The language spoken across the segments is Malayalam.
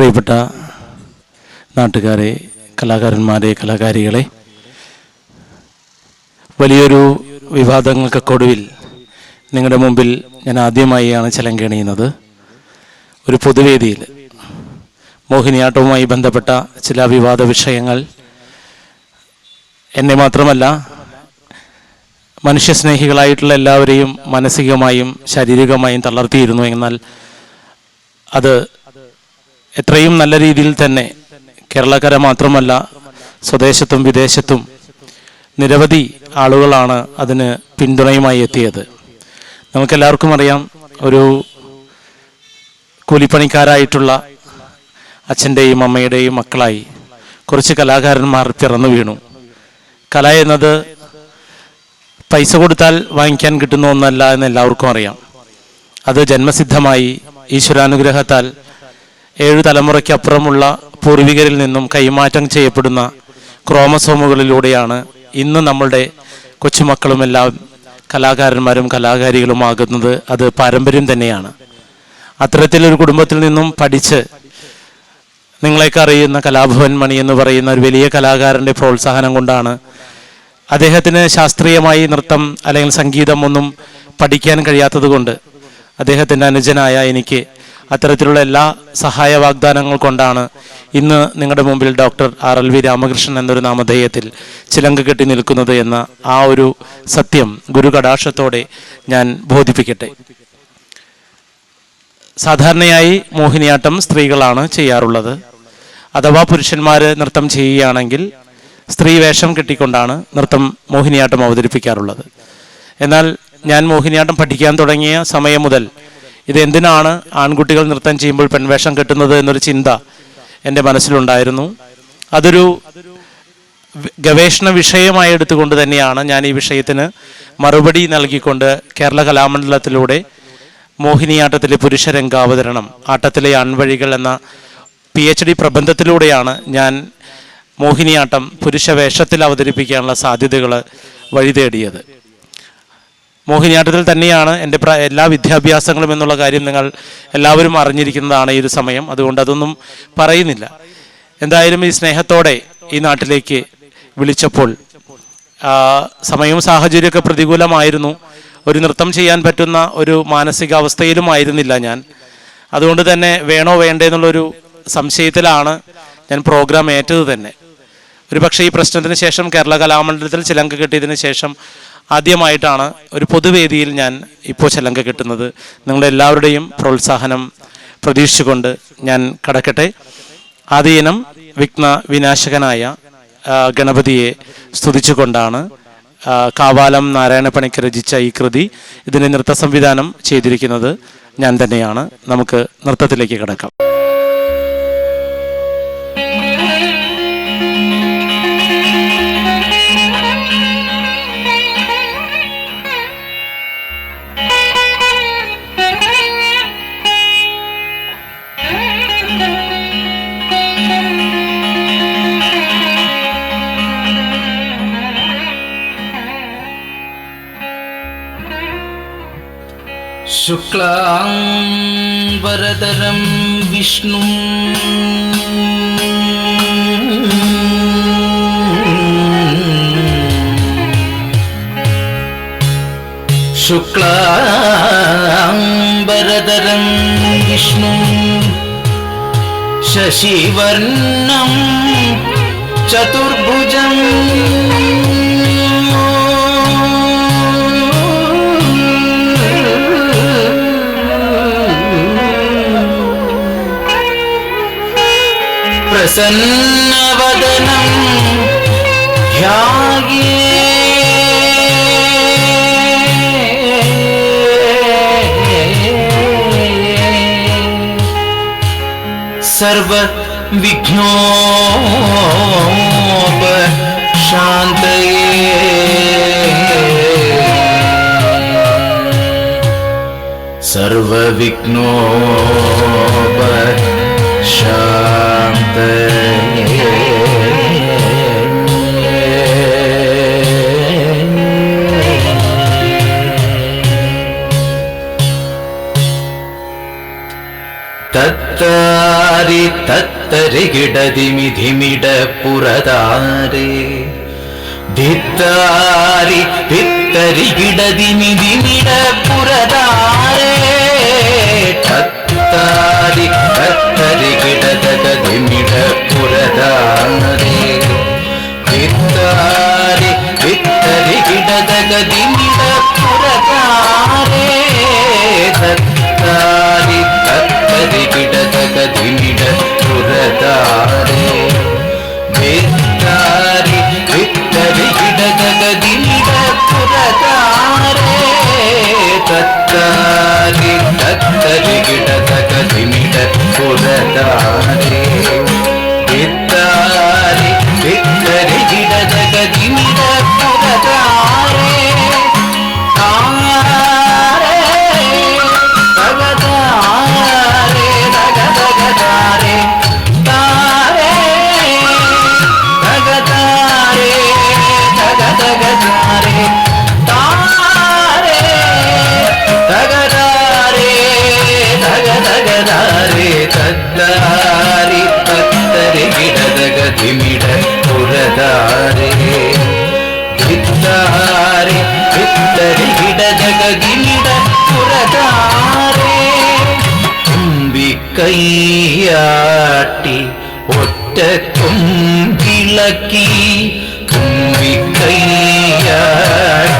പ്രിയപ്പെട്ട നാട്ടുകാരെ കലാകാരന്മാരെ കലാകാരികളെ വലിയൊരു വിവാദങ്ങൾക്കൊടുവിൽ നിങ്ങളുടെ മുമ്പിൽ ഞാൻ ആദ്യമായാണ് ചലങ്കണിയുന്നത് ഒരു പൊതുവേദിയിൽ മോഹിനിയാട്ടവുമായി ബന്ധപ്പെട്ട ചില വിവാദ വിഷയങ്ങൾ എന്നെ മാത്രമല്ല മനുഷ്യസ്നേഹികളായിട്ടുള്ള എല്ലാവരെയും മാനസികമായും ശാരീരികമായും തളർത്തിയിരുന്നു. എന്നാൽ അത് എത്രയും നല്ല രീതിയിൽ തന്നെ കേരളക്കര മാത്രമല്ല സ്വദേശത്തും വിദേശത്തും നിരവധി ആളുകളാണ് അതിന് പിന്തുണയുമായി എത്തിയത്. നമുക്കെല്ലാവർക്കും അറിയാം ഒരു കൂലിപ്പണിക്കാരായിട്ടുള്ള അച്ഛന്റെയും അമ്മയുടെയും മക്കളായി കുറച്ച് കലാകാരന്മാർ പിറന്നു വീണു. കല എന്നത് പൈസ കൊടുത്താൽ വാങ്ങിക്കാൻ കിട്ടുന്ന ഒന്നല്ല എന്ന് എല്ലാവർക്കും അറിയാം. അത് ജന്മസിദ്ധമായി ഈശ്വരാനുഗ്രഹത്താൽ ഏഴു തലമുറയ്ക്കപ്പുറമുള്ള പൂർവികരിൽ നിന്നും കൈമാറ്റം ചെയ്യപ്പെടുന്ന ക്രോമസോമുകളിലൂടെയാണ് ഇന്ന് നമ്മളുടെ കൊച്ചുമക്കളുമെല്ലാം കലാകാരന്മാരും കലാകാരികളുമാകുന്നത് അത് പാരമ്പര്യം തന്നെയാണ്. അത്തരത്തിലൊരു കുടുംബത്തിൽ നിന്നും പഠിച്ച് നിങ്ങളെയൊക്കെ അറിയുന്ന കലാഭവൻ മണി എന്ന് പറയുന്ന ഒരു വലിയ കലാകാരന്റെ പ്രോത്സാഹനം കൊണ്ടാണ് അദ്ദേഹത്തിന് ശാസ്ത്രീയമായി നൃത്തം അല്ലെങ്കിൽ സംഗീതം ഒന്നും പഠിക്കാൻ കഴിയാത്തത് കൊണ്ട് അദ്ദേഹത്തിന്റെ അനുജനായ എനിക്ക് അത്തരത്തിലുള്ള എല്ലാ സഹായ വാഗ്ദാനങ്ങൾ കൊണ്ടാണ് ഇന്ന് നിങ്ങളുടെ മുമ്പിൽ doctor R L V Ramakrishnan എന്നൊരു നാമധേയത്തിൽ ചിലങ്ക കെട്ടി നിൽക്കുന്നത് എന്ന ആ ഒരു സത്യം ഗുരു കടാക്ഷത്തോടെ ഞാൻ ബോധിപ്പിക്കട്ടെ. സാധാരണയായി മോഹിനിയാട്ടം സ്ത്രീകളാണ് ചെയ്യാറുള്ളത്. അഥവാ പുരുഷന്മാർ നൃത്തം ചെയ്യുകയാണെങ്കിൽ സ്ത്രീ വേഷം കെട്ടിക്കൊണ്ടാണ് നൃത്തം മോഹിനിയാട്ടം അവതരിപ്പിക്കാറുള്ളത്. എന്നാൽ ഞാൻ മോഹിനിയാട്ടം പഠിക്കാൻ തുടങ്ങിയ സമയം മുതൽ ഇത് എന്തിനാണ് ആൺകുട്ടികൾ നൃത്തം ചെയ്യുമ്പോൾ പെൺവേഷം കെട്ടുന്നത് എന്നൊരു ചിന്ത എന്റെ മനസ്സിലുണ്ടായിരുന്നു. അതൊരു ഗവേഷണ വിഷയമായി എടുത്തുകൊണ്ട് തന്നെയാണ് ഞാൻ ഈ വിഷയത്തിന് മറുപടി നൽകിക്കൊണ്ട് കേരള കലാമണ്ഡലത്തിലൂടെ മോഹിനിയാട്ടത്തിലെ പുരുഷരംഗാവതരണം ആട്ടത്തിലെ അൺവഴികൾ എന്ന പി എച്ച് ഡി പ്രബന്ധത്തിലൂടെയാണ് ഞാൻ മോഹിനിയാട്ടം പുരുഷ വേഷത്തിൽ അവതരിപ്പിക്കാനുള്ള സാധ്യതകൾ വഴി തേടിയത് മോഹിനിയാട്ടത്തിൽ തന്നെയാണ് എന്റെ എല്ലാ വിദ്യാഭ്യാസങ്ങളും എന്നുള്ള കാര്യം നിങ്ങൾ എല്ലാവരും അറിഞ്ഞിരിക്കുന്നതാണ് ഈ ഒരു സമയം. അതുകൊണ്ട് അതൊന്നും പറയുന്നില്ല. എന്തായാലും ഈ സ്നേഹത്തോടെ ഈ നാട്ടിലേക്ക് വിളിച്ചപ്പോൾ സമയവും സാഹചര്യമൊക്കെ പ്രതികൂലമായിരുന്നു. ഒരു നൃത്തം ചെയ്യാൻ പറ്റുന്ന ഒരു മാനസികാവസ്ഥയിലും ആയിരുന്നില്ല ഞാൻ. അതുകൊണ്ട് തന്നെ വേണോ വേണ്ടേ എന്നുള്ളൊരു സംശയത്തിലാണ് ഞാൻ പ്രോഗ്രാം ഏറ്റത് തന്നെ. ഒരു പക്ഷേ ഈ പ്രശ്നത്തിന് ശേഷം കേരള കലാമണ്ഡലത്തിൽ ചിലങ്ക കിട്ടിയതിന് ശേഷം ആദ്യമായിട്ടാണ് ഒരു പൊതുവേദിയിൽ ഞാൻ ഇപ്പോൾ ചെല്ലങ്ക കിട്ടുന്നത്. നിങ്ങളെല്ലാവരുടെയും പ്രോത്സാഹനം പ്രതീക്ഷിച്ചുകൊണ്ട് ഞാൻ കടക്കട്ടെ. ആദ്യനം വിഘ്ന വിനാശകനായ ഗണപതിയെ സ്തുതിച്ചുകൊണ്ടാണ് കാവാലം നാരായണ പണിക്ക് രചിച്ച ഈ കൃതി ഇതിന് നൃത്ത സംവിധാനം ചെയ്തിരിക്കുന്നത് ഞാൻ തന്നെയാണ്. നമുക്ക് നൃത്തത്തിലേക്ക് കിടക്കാം. शुक्लाम्बरधरं विष्णुम् शुक्लाम्बरधरं विष्णुम् शशिवर्णं चतुर्भुजम् प्रसन्नवदनं ध्याये सर्वविघ्नोप शान्तये सर्वविघ्नोप തത്താരി തത്തരികിടതിമിധിമിട പുറതാരേ. ധിത്താരി തിത്തരികിടതിമിധിമിട പുറതാരേ. തത്താരി ಭತ್ತರಿಗಿಡದಗದಿಮಿಡ ಪುರದಾನರೇ ವಿತ್ತರಿ ವಿತ್ತರಿಗಿಡದಗದಿಮಿಡ ಪುರ ದಾರಿ ಧಿಕ್ಕಾರಿ ಬಿತ್ತರಿ ಗಿಡ ಜಗಗಿಡ ಪುರದಾರೆ ತುಂಬಿ ಕೈಯಾಟಿ ಒಟ್ಟ ತುಂಬಿಲಕ್ಕಿ ತುಂಬಿ ಕೈಯಾಟಿ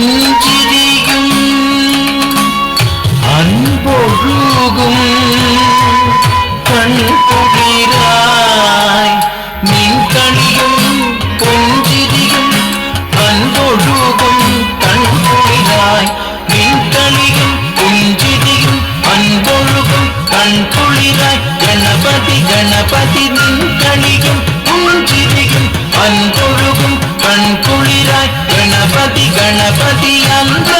Hum. ప్రతి అందరూ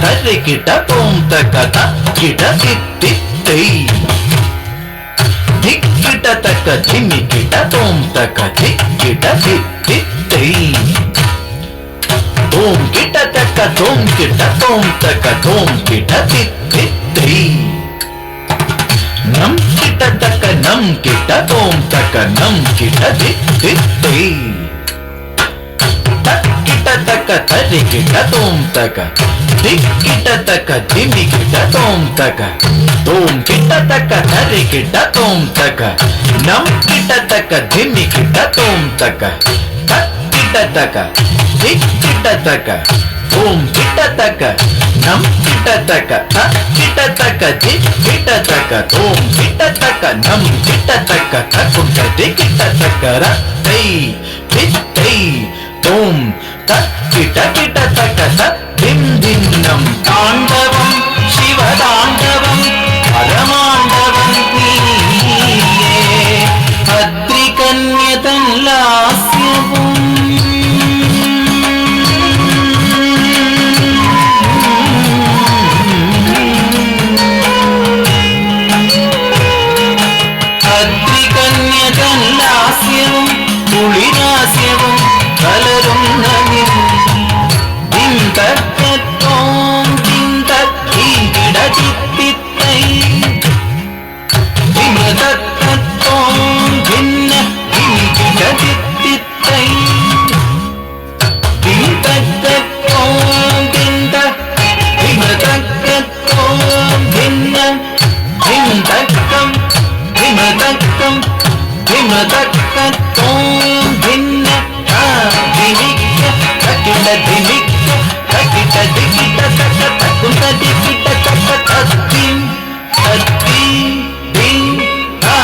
கட கிட பூந்த கத கிட தித்தி தெய் திக்கிட தக்க சின்னி கிட தோம்த கதி கிட தித்தி தெய் தோம் கிட்ட தக்க தோம் கிட்ட தோம் தக்க தோம் கிட்ட தித்தி தெய் நம் கிட்ட தக்க நம் கிட்ட தோம் தக்க நம் கிட்ட தித்தி தெய் తక తరిగిట తోంతక దిక్కిట తక దిమికిట తోంతక తోంకిట తక తరిగిట తోంతక నమ్కిట తక దిమికిట తోంతక తక్కిట తక దిక్కిట తక. తోంకిట తక నమ్కిట తక. తక్కిట తక దిక్కిట తక. తోంకిట తక నమ్కిట తక. తక్కుంట దిక్కిట తక రై దిక్ తై తోం த கிட்ட கிட்ட தட்ட திம் தின்னம் தாண்டவம் சிவதாண்டவம்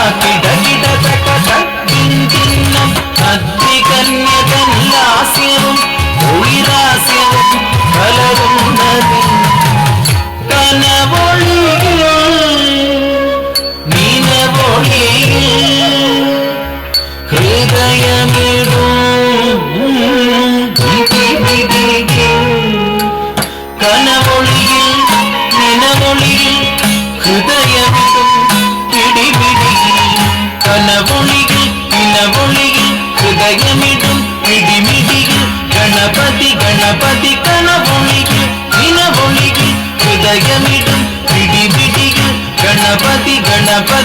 ആ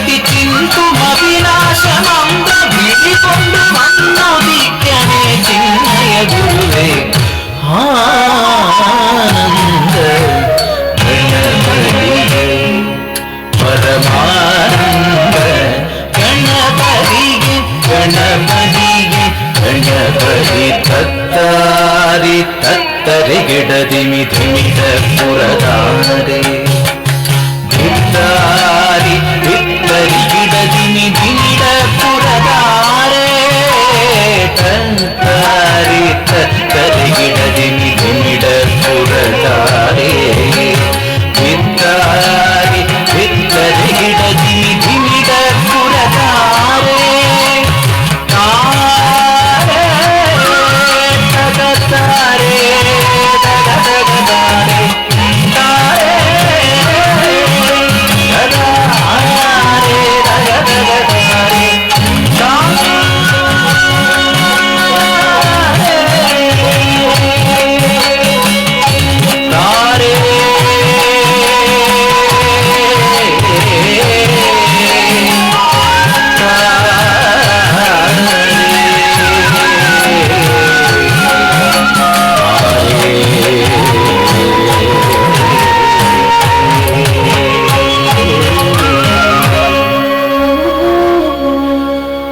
విరతి చింతు అవినాశమంద విడికొండు మన్న విద్యనే చిన్నయ గురువే. ఆ